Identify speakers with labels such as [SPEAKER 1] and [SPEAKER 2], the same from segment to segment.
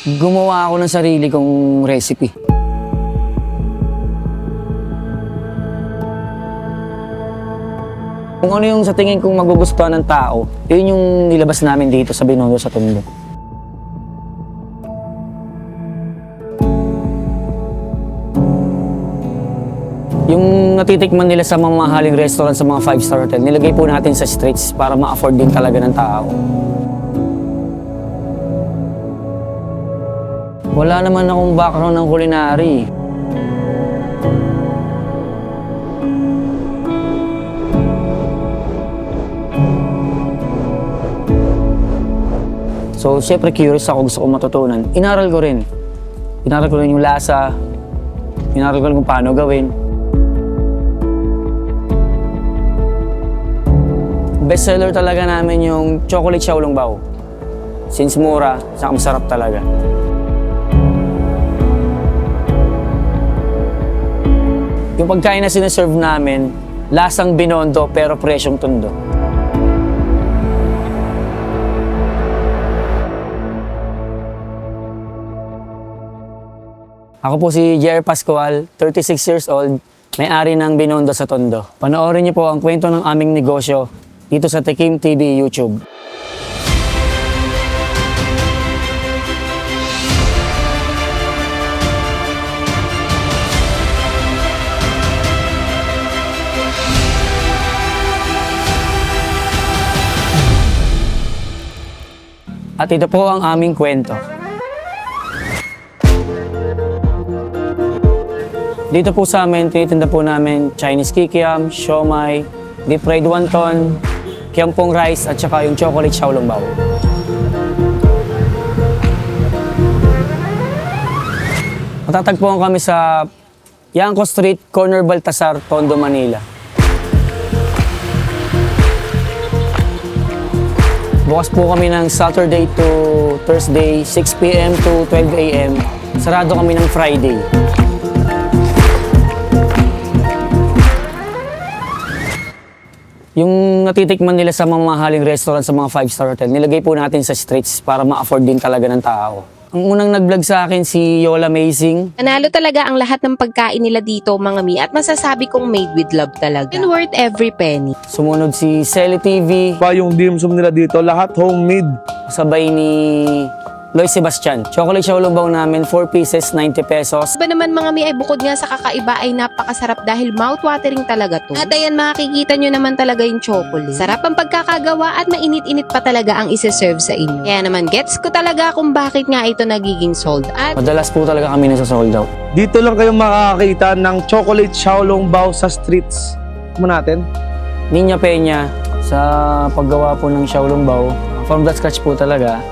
[SPEAKER 1] gumawa ako ng sarili kong recipe. Kung ano yung sa tingin kong magugustuhan ng tao, yun yung nilabas namin dito sa Binondo sa Tondo. Yung natitikman nila sa mga mahaling restaurant sa mga five-star hotel, nilagay po natin sa streets para ma-afford din talaga ng tao. Wala naman akong background ng culinary. So, syempre curious ako, gusto ko matutunan. Inaral ko rin. Inaral ko rin yung lasa. Inaral ko rin kung paano gawin. Bestseller talaga namin yung chocolate xiaolong bao. Since mura, saka masarap talaga. Yung pagkain na sinaserve namin, lasang binondo pero presyong tundo. Ako po si Jer Pascual, 36 years old, may-ari ng Binondo sa Tondo. Panoorin niyo po ang kwento ng aming negosyo dito sa Tekim TV YouTube. At ito po ang aming kwento. Dito po sa amin, tinitinda po namin Chinese kikiam, siomai, deep fried wonton, kiampong rice, at saka yung chocolate xiaolong bao. Matatagpuan kami sa Yangko Street, Corner Baltasar, Tondo, Manila. Bukas po kami ng Saturday to Thursday, 6 p.m. to 12 a.m. Sarado kami ng Friday. Yung natitikman nila sa mga mahaling restaurant sa mga five-star hotel, nilagay po natin sa streets para ma-afford din talaga ng tao. Ang unang nag-vlog sa akin si Yola Amazing.
[SPEAKER 2] Nanalo talaga ang lahat ng pagkain nila dito, mga mi, at masasabi kong made with love talaga. And worth every penny.
[SPEAKER 1] Sumunod si Selly TV,
[SPEAKER 3] Pa yung dim sum nila dito, lahat homemade.
[SPEAKER 1] kasabay ni Loy Sebastian. Chocolate xiaolong bao namin, 4 pieces, 90 pesos.
[SPEAKER 2] Ba naman mga mi ay bukod nga sa kakaiba ay napakasarap dahil mouth-watering talaga to. At ayan makikita nyo naman talaga yung chocolate. Sarap ang pagkakagawa at mainit-init pa talaga ang isa-serve sa inyo. Kaya naman gets ko talaga kung bakit nga ito nagiging sold out.
[SPEAKER 1] Madalas po talaga kami nasa sold out.
[SPEAKER 3] Dito lang kayo makakakita ng chocolate xiaolong bao sa streets. Mo natin.
[SPEAKER 1] Ninya Peña, sa paggawa po ng xiaolong bao, from the scratch po talaga.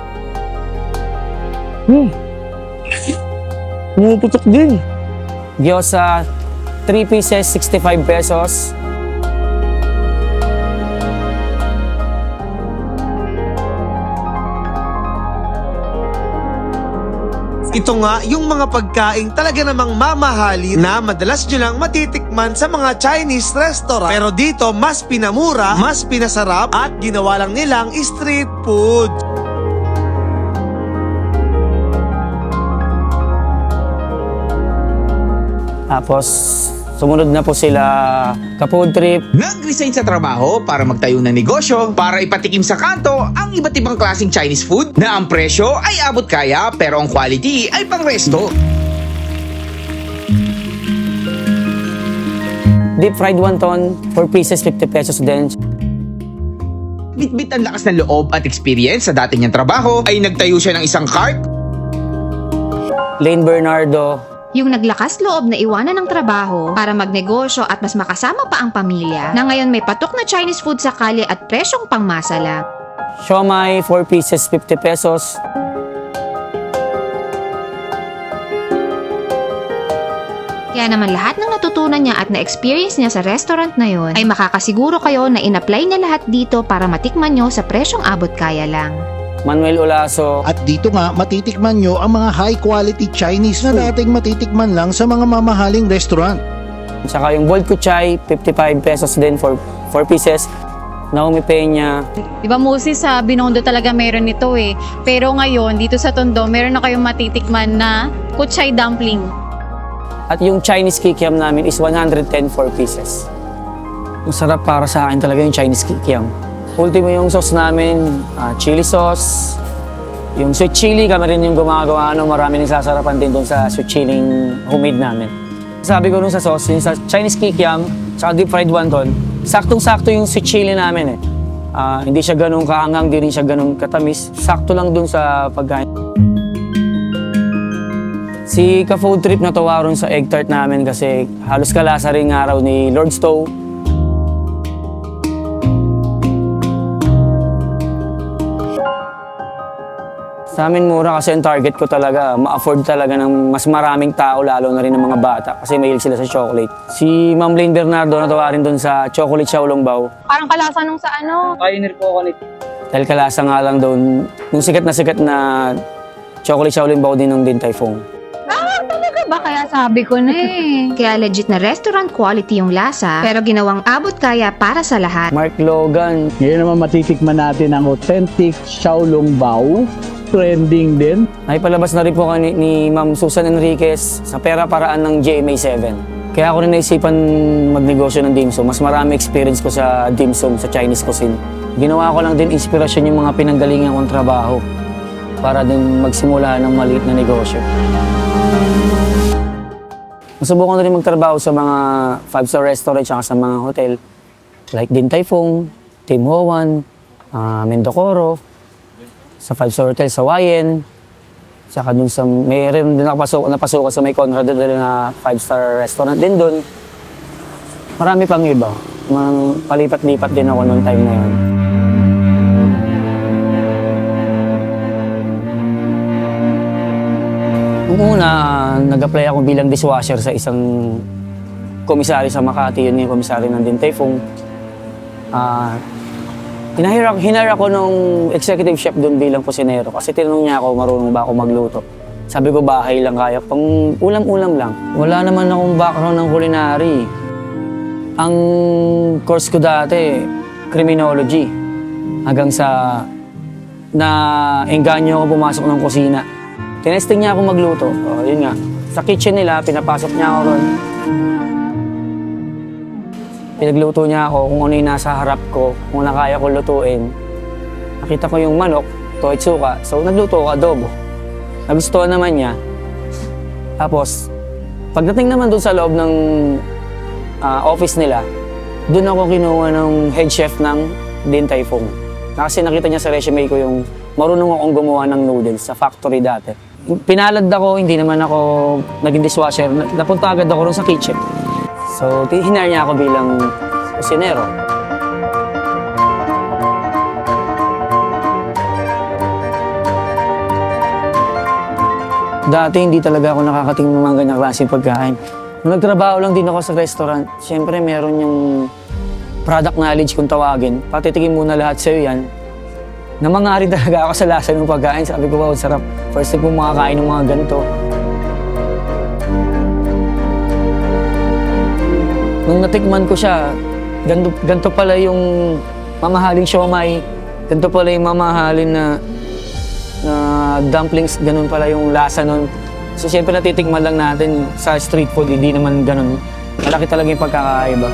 [SPEAKER 3] Hmm. Pumuputok din.
[SPEAKER 1] Gyoza, 3 pieces, 65 pesos.
[SPEAKER 4] Ito nga yung mga pagkain talaga namang mamahalin na madalas nyo lang matitikman sa mga Chinese restaurant. Pero dito, mas pinamura, mas pinasarap at ginawa lang nilang street food.
[SPEAKER 1] Tapos, sumunod na po sila Kapood Trip,
[SPEAKER 5] Nag-resign sa trabaho para magtayo ng negosyo para ipatikim sa kanto ang iba't ibang klaseng Chinese food na ang presyo ay abot kaya pero ang quality ay pang resto.
[SPEAKER 1] Deep Fried Wonton, 4 pieces, 50 pesos din.
[SPEAKER 5] Bitbit ang lakas ng loob at experience sa dati niyang trabaho ay nagtayo siya ng isang cart
[SPEAKER 1] Lane Bernardo,
[SPEAKER 6] Yung naglakas loob na iwanan ng trabaho para magnegosyo at mas makasama pa ang pamilya na ngayon may patok na Chinese food sa kalye at presyong pangmasa lang.
[SPEAKER 1] Siomai, 4 pieces, 50 pesos.
[SPEAKER 6] Kaya naman lahat ng natutunan niya at na-experience niya sa restaurant na yon ay makakasiguro kayo na in-apply niya lahat dito para matikman nyo sa presyong abot kaya lang.
[SPEAKER 1] Manuel Olaso,
[SPEAKER 7] At dito nga matitikman nyo ang mga high quality Chinese na dating matitikman lang sa mga mamahaling restaurant.
[SPEAKER 1] Tsaka yung boiled kuchay, 55 pesos din for 4 pieces. Naomi Peña,
[SPEAKER 8] Di ba mostly sa Binondo talaga meron nito eh. Pero ngayon, dito sa Tondo, meron na kayong matitikman na kuchay dumpling.
[SPEAKER 1] At yung Chinese kikiam namin is 110 4 pieces. Masarap para sa akin talaga yung Chinese kikiam. Ultimo yung sauce namin, ah, chili sauce. Yung sweet chili, kami rin yung gumagawa. Ano, marami nang sasarapan din doon sa sweet chili homemade namin. Sabi ko nun sa sauce, yung sa Chinese kikiam, tsaka deep fried wonton, saktong-sakto yung sweet chili namin eh. Ah, hindi siya ganun kaangang, hindi rin siya ganun katamis. Sakto lang dun sa pagkain. Si ka-food trip na ron sa egg tart namin kasi halos kalasa rin nga raw ni Lord Stowe. Sa amin mura kasi ang target ko talaga, ma-afford talaga ng mas maraming tao lalo na rin ng mga bata kasi mahilig sila sa chocolate. Si Ma'am Lane Bernardo natawarin doon sa Chocolate Xiaolong Bao.
[SPEAKER 8] Parang kalasa nung sa ano.
[SPEAKER 1] Dahil kalasa nga lang doon, yung sikat na sikat na Chocolate Xiaolong Bao din ng Din Tai Fung.
[SPEAKER 8] Talaga ba? Kaya sabi ko na eh.
[SPEAKER 6] Kaya legit na restaurant quality yung lasa, pero ginawang abot kaya para sa lahat.
[SPEAKER 1] Mark Logan,
[SPEAKER 9] Ngayon naman matitikman natin ang authentic Xiaolong Bao. Trending din.
[SPEAKER 1] Naipalabas na rin po kani ni Ma'am Susan Enriquez sa pera paraan ng GMA7. Kaya ako rin naisipan magnegosyo ng dim sum. Mas marami experience ko sa dim sum, sa Chinese cuisine. Ginawa ko lang din inspirasyon yung mga pinanggalingan kong trabaho para din magsimula ng maliit na negosyo. Masubukan na rin magtrabaho sa mga five-star restaurant at sa mga hotel like Din Tai Fung, Tim Ho Wan, ah, Mendocoro, sa five star hotel sa Wayen. Saka dun sa, mayroon din nakapasok, napasukan sa may Conrad doon na five star restaurant din doon. Marami pang iba. Mga palipat-lipat din ako noong time na yun. Nung una, nag-apply ako bilang dishwasher sa isang komisaryo sa Makati. Yun yung komisaryo ng Din Tai Ah, ako, hinire ako nung executive chef doon bilang kusinero kasi tinanong niya ako marunong ba ako magluto. Sabi ko bahay lang kaya, pang ulam-ulam lang. Wala naman akong background ng culinary. Ang course ko dati, criminology. Hanggang sa na engganyo ako pumasok ng kusina. Tinesting niya ako magluto. O, yun nga. Sa kitchen nila, pinapasok niya ako ron. Pinagluto niya ako kung ano yung nasa harap ko, kung na kaya ko lutuin. Nakita ko yung manok, toit suka, so nagluto ako adobo. Nagustuhan naman niya. Tapos, pagdating naman doon sa loob ng ah, office nila, doon ako kinuha ng head chef ng Din Tai Fung. Kasi nakita niya sa resume ko yung marunong akong gumawa ng noodles sa factory dati. Pinalad ako, hindi naman ako naging dishwasher. Napunta agad ako ron sa kitchen. So, hinire niya ako bilang kusinero. Dati hindi talaga ako nakakatingin ng mga ganyang klaseng pagkain. Nung nagtrabaho lang din ako sa restaurant, siyempre meron yung product knowledge kung tawagin. Patitikin muna lahat sa'yo yan. Namangari talaga ako sa lasa ng pagkain. Sabi ko, wow, sarap. First time ko makakain ng mga ganito. Nung natikman ko siya, ganito, ganito pala yung mamahaling siomay. Ganito pala yung mamahalin na, na dumplings. Ganun pala yung lasa nun. So, siyempre natitikman lang natin sa street food, hindi naman ganun. Malaki talaga yung pagkakaiba.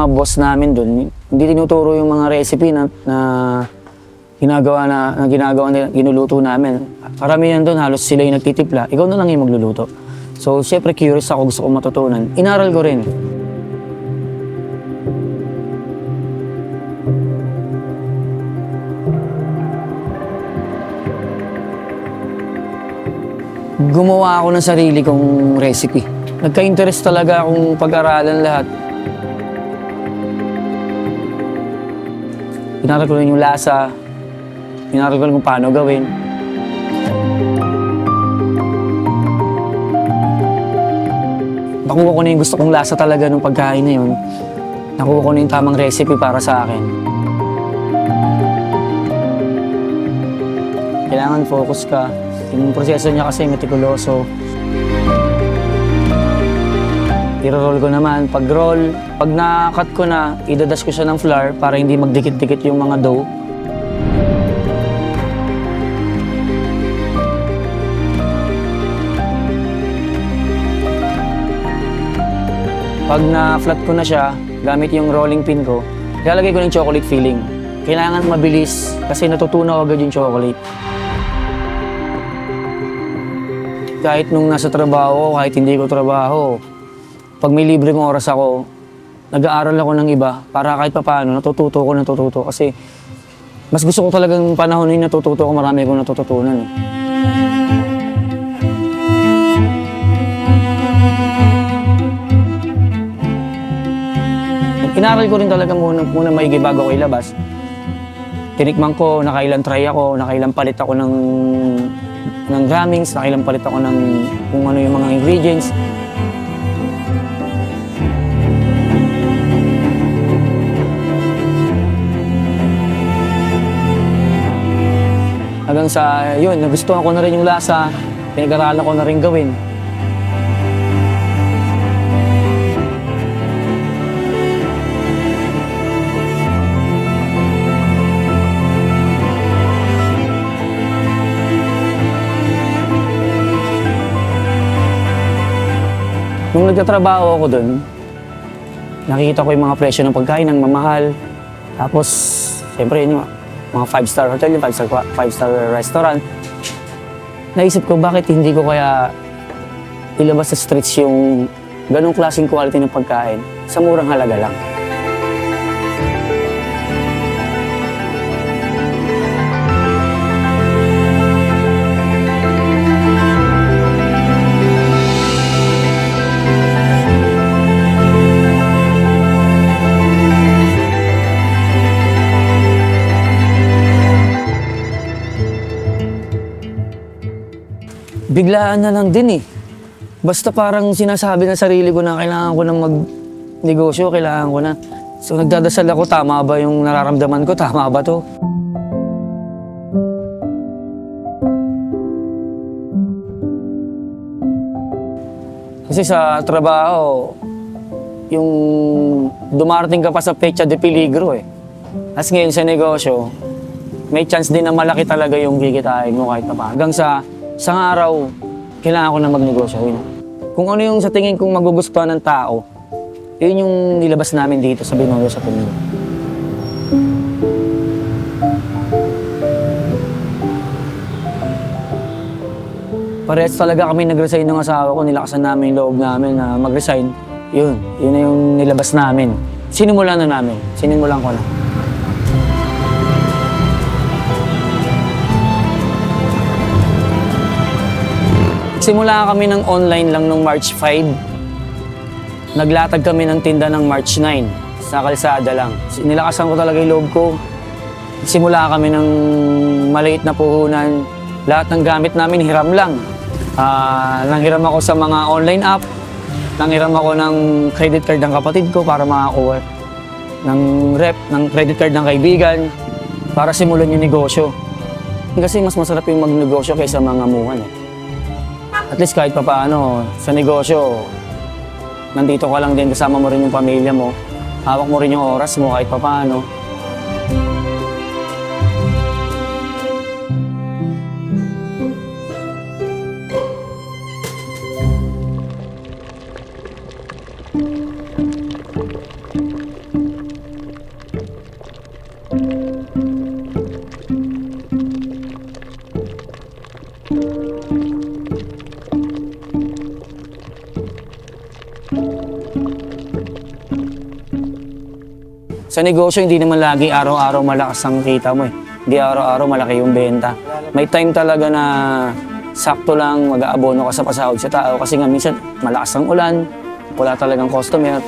[SPEAKER 1] Mga boss namin doon, hindi tinuturo yung mga recipe na, na ginagawa na, na ginagawa nila, ginuluto namin. Karamihan doon, halos sila yung nagtitipla. Ikaw na lang yung magluluto. So, syempre curious ako, gusto ko matutunan. Inaral ko rin. Gumawa ako ng sarili kong recipe. Nagka-interest talaga akong pag-aralan lahat. Inaral ko yung lasa. Inaral ko kung paano gawin. Nakuha ko na yung gusto kong lasa talaga ng pagkain na yun. Nakuha ko na yung tamang recipe para sa akin. Kailangan focus ka. Yung proseso niya kasi metikuloso. I-roll ko naman. Pag roll, pag na-cut ko na, idadash ko siya ng flour para hindi magdikit-dikit yung mga dough. Pag na-flat ko na siya, gamit yung rolling pin ko, ilalagay ko ng chocolate filling. Kailangan mabilis kasi natutunaw agad yung chocolate. Kahit nung nasa trabaho, kahit hindi ko trabaho, pag may libreng oras ako, nag-aaral ako ng iba para kahit papaano natututo ko, natututo. Kasi mas gusto ko talagang panahon yung natututo ko, marami akong natututunan. eh. Inaral ko rin talaga muna, muna maigi bago ko ilabas. Tinikman ko, nakailan try ako, nakailan palit ako ng ng grammings, nakailan palit ako ng kung ano yung mga ingredients. Hanggang sa yun, nagustuhan ko na rin yung lasa, pinag-aralan ko na rin gawin. Nung nagtatrabaho ako doon, nakikita ko yung mga presyo ng pagkain ng mamahal. Tapos, siyempre, yun mga five-star hotel, five-star, five-star restaurant. Naisip ko, bakit hindi ko kaya ilabas sa streets yung ganong klaseng quality ng pagkain sa murang halaga lang. Biglaan na lang din eh. Basta parang sinasabi ng sarili ko na kailangan ko ng mag-negosyo, kailangan ko na. So nagdadasal ako, tama ba yung nararamdaman ko? Tama ba to? Kasi sa trabaho, yung dumarating ka pa sa pecha de peligro eh. As ngayon sa negosyo, may chance din na malaki talaga yung kikitain mo kahit pa. Hanggang sa isang araw, kailangan ko na magnegosyo. Yun. Kung ano yung sa tingin kong magugustuhan ng tao, yun yung nilabas namin dito sa Binondo sa Tondo. Parehas talaga kami nag-resign ng asawa ko, nilakasan namin yung loob namin na mag-resign. Yun, yun na yung nilabas namin. Sinimulan na namin, sinimulan ko na. Simula kami ng online lang nung March 5. Naglatag kami ng tinda ng March 9 sa kalsada lang. Nilakasan ko talaga yung loob ko. Simula kami ng maliit na puhunan. Lahat ng gamit namin hiram lang. Ah, nanghiram ako sa mga online app. Nanghiram ako ng credit card ng kapatid ko para makakuha ng rep, ng credit card ng kaibigan para simulan yung negosyo. Kasi mas masarap yung magnegosyo kaysa mga muhan eh at least kahit pa paano, sa negosyo, nandito ka lang din, kasama mo rin yung pamilya mo, hawak mo rin yung oras mo kahit pa paano. Negosyo, hindi naman lagi araw-araw malakas ang kita mo eh. Hindi araw-araw malaki yung benta. May time talaga na sakto lang mag-aabono ka sa pasahod sa tao kasi nga minsan malakas ang ulan, wala talagang customer.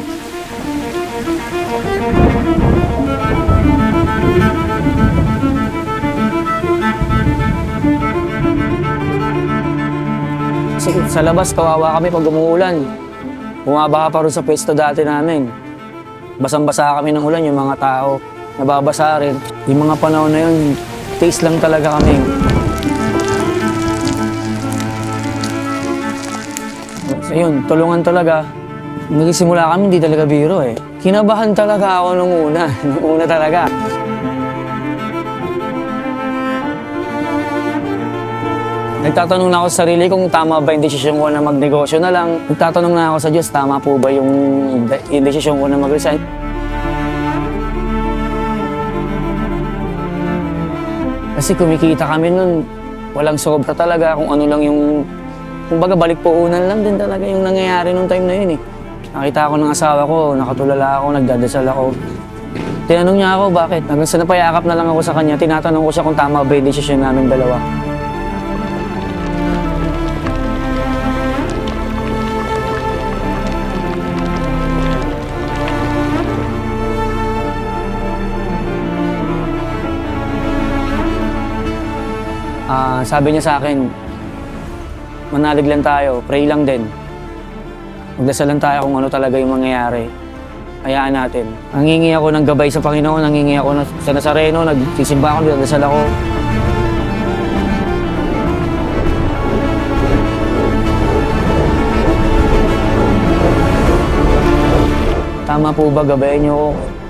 [SPEAKER 1] Kasi sa labas, kawawa kami pag umuulan. Bumabaha pa rin sa pwesto dati namin basang-basa kami ng ulan, yung mga tao nababasa rin. Yung mga panahon na yun, taste lang talaga kami. So yun, tulungan talaga. Nagsimula kami, hindi talaga biro eh. Kinabahan talaga ako nung una, nung una talaga. Nagtatanong na ako sa sarili kung tama ba yung desisyon ko na magnegosyo na lang. Nagtatanong na ako sa Diyos, tama po ba yung, desisyon ko na mag-resign. Kasi kumikita kami nun, walang sobra talaga kung ano lang yung... Kumbaga balik po unan lang din talaga yung nangyayari nung time na yun eh. Nakita ako ng asawa ko, nakatulala ako, nagdadasal ako. Tinanong niya ako bakit. Hanggang sa napayakap na lang ako sa kanya, tinatanong ko siya kung tama ba yung desisyon namin dalawa. Sabi niya sa akin, manalig lang tayo, pray lang din. Magdasal lang tayo kung ano talaga yung mangyayari. Hayaan natin. Nangingi ako ng gabay sa Panginoon, nangingi ako sa Nazareno, nagsisimba ako, nagdasal ako. Tama po ba, gabayan niyo ako?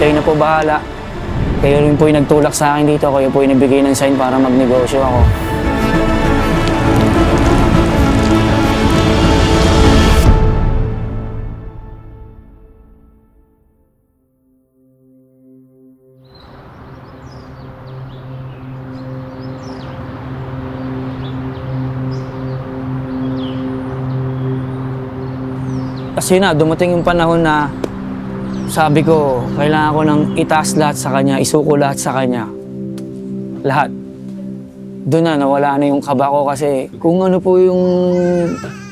[SPEAKER 1] Kayo na po bahala. Kayo rin po yung nagtulak sa akin dito. Kayo po yung nagbigay ng sign para magnegosyo ako. Kasi na, dumating yung panahon na sabi ko, kailangan ko nang itaas lahat sa kanya, isuko lahat sa kanya. Lahat. Doon na, nawala na yung kaba ko kasi kung ano po yung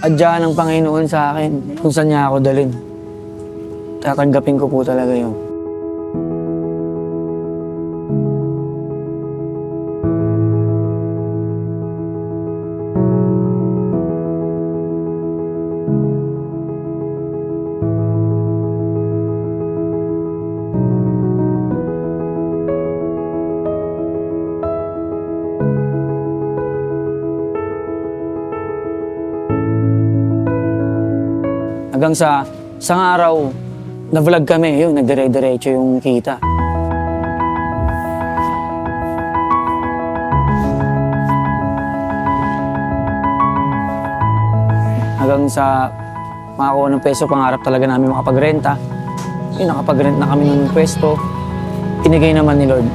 [SPEAKER 1] adya ng Panginoon sa akin, kung saan niya ako dalhin. Tatanggapin ko po talaga yun. Hanggang sa isang araw, na-vlog kami, yun, nagdire-diretso yung kita. Hanggang sa makakuha ng peso, pangarap talaga namin makapagrenta. Yun, nakapagrent na kami ng pwesto. Pinigay naman ni Lord.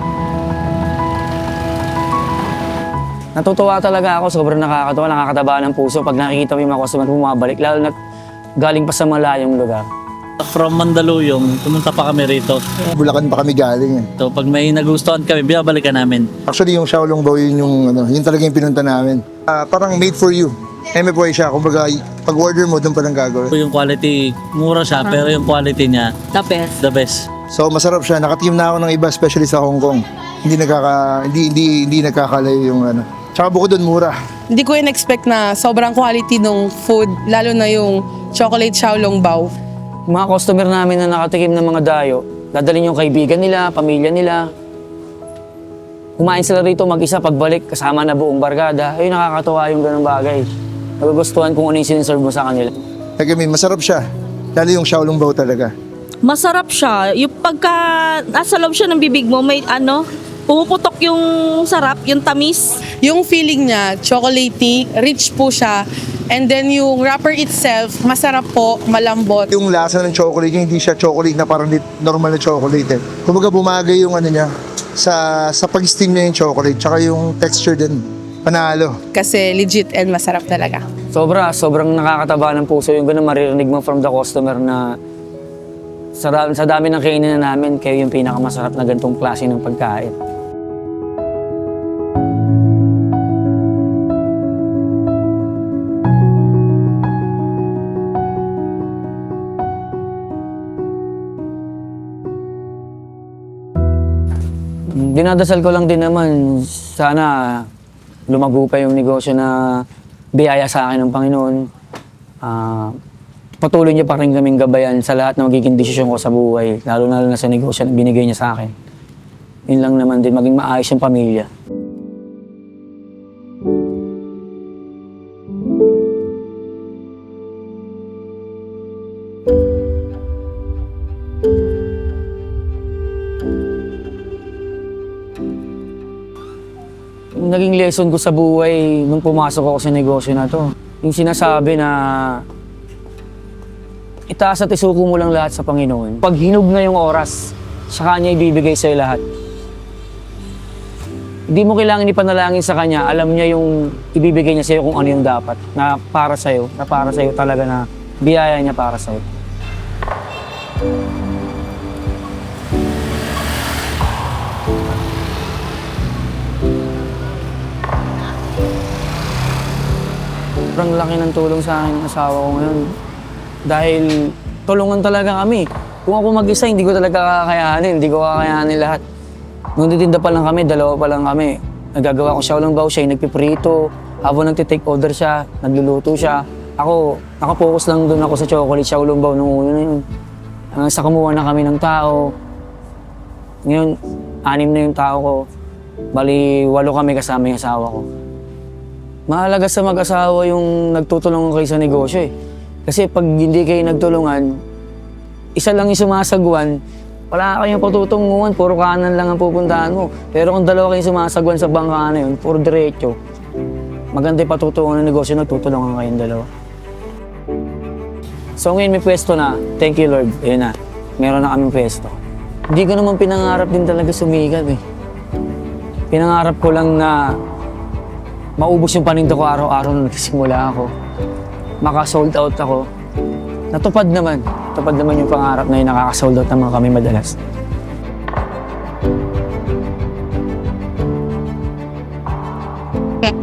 [SPEAKER 1] Natutuwa talaga ako, sobrang nakakatawa, nakakataba ng puso pag nakikita mo yung mga customer bumabalik, lalo na galing pa sa malayong lugar.
[SPEAKER 10] From Mandaluyong, pumunta pa kami rito.
[SPEAKER 7] Bulacan pa kami galing eh.
[SPEAKER 10] So pag may nagustuhan kami, binabalikan namin.
[SPEAKER 7] Actually, yung Shaolong Bao, yun yung, ano, yun talaga yung pinunta namin. Ah, parang made for you. Eme po siya. Kumbaga, pag order mo, doon pa lang gagawin.
[SPEAKER 10] Yung quality, mura siya, pero yung quality niya,
[SPEAKER 8] The best.
[SPEAKER 10] the best.
[SPEAKER 7] So, masarap siya. Nakateam na ako ng iba, especially sa Hong Kong. Hindi nagkaka, hindi, hindi, hindi nagkakalayo yung ano. Tsaka bukod doon, mura.
[SPEAKER 11] Hindi ko in-expect na sobrang quality ng food, lalo na yung chocolate xiaolong bao.
[SPEAKER 1] Mga customer namin na nakatikim ng mga dayo, dadalhin yung kaibigan nila, pamilya nila. Kumain sila rito mag-isa pagbalik, kasama na buong barkada. Ay, nakakatuwa yung ganung bagay. Nagugustuhan kung ano yung siniserve mo sa kanila.
[SPEAKER 7] Like, I mean, masarap siya. Lalo yung Shaolong Bao talaga.
[SPEAKER 12] masarap siya. Yung pagka nasa loob siya ng bibig mo, may ano, pumuputok yung sarap, yung tamis.
[SPEAKER 11] Yung feeling niya, chocolatey, rich po siya. And then yung wrapper itself, masarap po, malambot.
[SPEAKER 7] Yung lasa ng chocolate niya, hindi siya chocolate na parang normal na chocolate eh. Kumbaga bumagay yung ano niya sa sa pag-steam niya yung chocolate tsaka yung texture din panalo.
[SPEAKER 11] Kasi legit and masarap talaga.
[SPEAKER 1] Sobra, sobrang nakakataba ng puso yung ganun maririnig mo from the customer na sa, sa dami ng kainin na namin, kayo yung pinakamasarap na ganitong klase ng pagkain. Dinadasal ko lang din naman, sana lumago pa yung negosyo na biyaya sa akin ng Panginoon. Ah, patuloy niya pa rin kaming gabayan sa lahat ng magiging desisyon ko sa buhay, lalo na, na sa negosyo na binigay niya sa akin. Yun lang naman din, maging maayos yung pamilya. Lesson ko sa buhay nung pumasok ako sa negosyo na to, yung sinasabi na itaas at isuko mo lang lahat sa Panginoon. Pag hinug na yung oras, sa Kanya ibibigay sa'yo lahat. Hindi mo kailangan ipanalangin sa Kanya, alam niya yung ibibigay niya sa'yo kung ano yung dapat, na para sa'yo, na para sa'yo talaga na biyaya niya para sa'yo. Sobrang laki ng tulong sa akin ng asawa ko ngayon. Dahil tulungan talaga kami. Kung ako mag-isa, hindi ko talaga kakayanin. Hindi ko kakayanin lahat. Nung titinda pa lang kami, dalawa pa lang kami. Nagagawa ko siya lang baw siya, yung nagpiprito. Habang nagtitake order siya, nagluluto siya. Ako, nakapokus lang doon ako sa chocolate siya ulong baw nung una na yun. Hanggang sa kumuha na kami ng tao. Ngayon, anim na yung tao ko. Bali, walo kami kasama yung asawa ko. Mahalaga sa mag-asawa yung nagtutulungan kayo sa negosyo eh. Kasi pag hindi kayo nagtulungan, isa lang yung sumasagwan, wala kayong patutunguhan, puro kanan lang ang pupuntahan mo. Pero kung dalawa kayong sumasagwan sa bangka na yun, puro diretso, maganda yung patutunguhan ng negosyo, nagtutulungan kayong dalawa. So ngayon may pwesto na, thank you Lord, ayun na, meron na kaming pwesto. Hindi ko naman pinangarap din talaga sumikat eh. Pinangarap ko lang na maubos yung paninda ko araw-araw nung nagsimula ako. Maka-sold out ako. Natupad naman. Natupad naman yung pangarap na yun, nakaka-sold out naman kami madalas.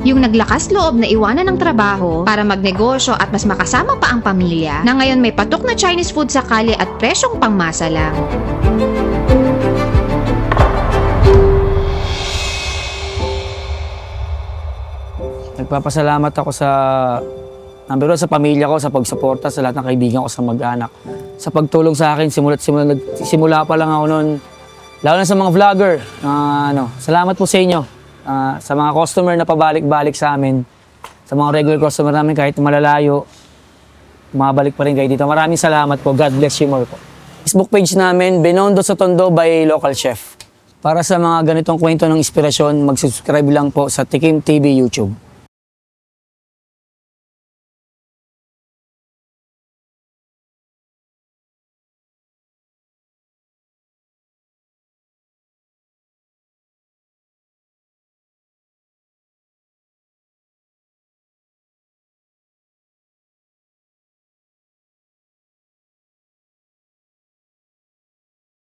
[SPEAKER 6] Yung naglakas loob na iwanan ng trabaho para magnegosyo at mas makasama pa ang pamilya na ngayon may patok na Chinese food sa kali at presyong pangmasa lang.
[SPEAKER 1] Nagpapasalamat ako sa number one, sa pamilya ko, sa pagsuporta, sa lahat ng kaibigan ko, sa mag-anak. Sa pagtulong sa akin, simula't simula, simula pa lang ako noon. Lalo na sa mga vlogger. ah, ano, salamat po sa inyo. Ah, sa mga customer na pabalik-balik sa amin. Sa mga regular customer namin kahit malalayo, bumabalik pa rin kayo dito. Maraming salamat po. God bless you more po. Facebook page namin, Benondo sa Tondo by Local Chef. Para sa mga ganitong kwento ng inspirasyon, mag-subscribe lang po sa Tikim TV YouTube.